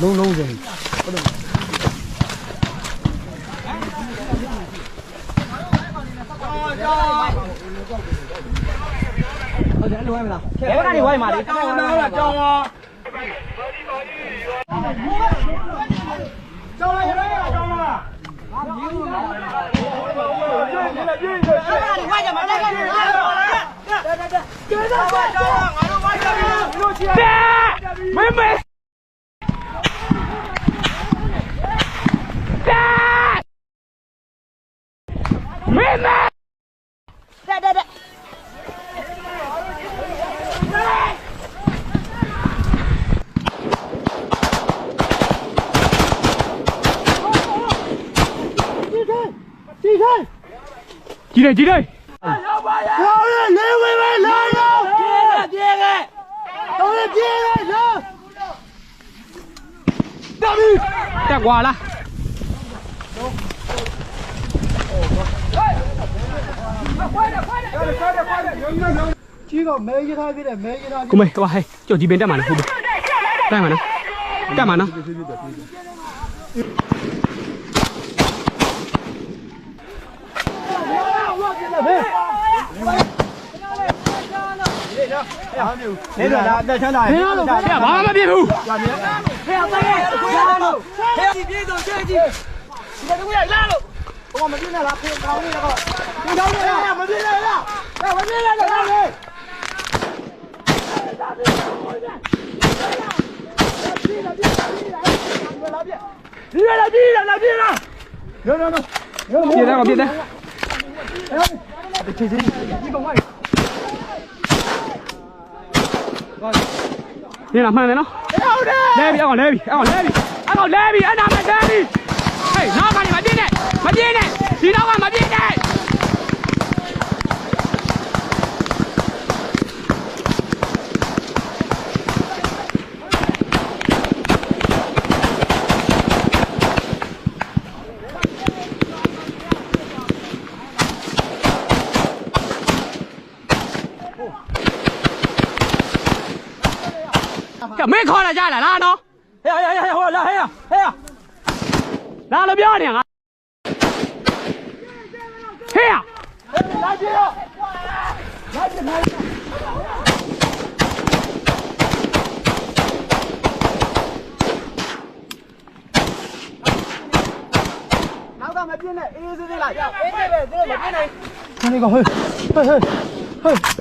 Nung nung gì? Thôi để lui em nào. Kéo ra đi quay mà đi. Cho nó là cho. Cho lại đây là cho mà. Cho ra đi quay cho mà đây đây đây. Đây đây đây. Chơi ra quay cho. Ngoài nó quay cho. Nó chia. Mấy mẹ Ra Mấy mẹ Ra ra ra Chị đây Chị đây, chị đây Lâu lên, lên, lên, lên, lên Chị đây, chị đây Tôi lên chị đây, lên ကြပြီတက်กว่าလားကြီးတော့မဲရထားပြည့်တယ်မဲရထားပြည့်ကိုမေတော့ဟဲ့ကြော်ဒီပင်တက်မှာနော်ဟုတ်တယ်တက်မှာနော်တက်မှာနော် နေတော့လားအသက်ချမ်းသာရင်လို့ဖေဘာမှမဖြစ်ဘူးဖေအောင်တယ်ဖေအောင်လို့ဖေအောင်ပြေဆုံးချဲကြီးဒီတူရလာလို့ဟောမပြင်းနဲ့လားဖေကောင်းနေတော့ဖေကောင်းနေလားမပြင်းနဲ့လားမပြင်းနဲ့လားလေဒီရလာဒီရလာဒီရလာရောရောရောပြေးတယ်ပြေးတယ်အဲ့ဒီချေချေဒီကောင်မလေး နေလာမှန်တယ်နော်လဲပြီအကောင်လဲပြီအကောင်လဲပြီအကောင်လဲပြီအနာမလဲပြီဟေးနောက်ကနေမပြင်းနဲ့မပြင်းနဲ့ဒီနောက်ကမပြင်းနဲ့က 呀，没靠了，下来拉倒。哎呀哎呀哎呀，好拉哎呀哎呀，拉了漂亮啊！嘿呀，拉起了，拉起来。那个去，去去去！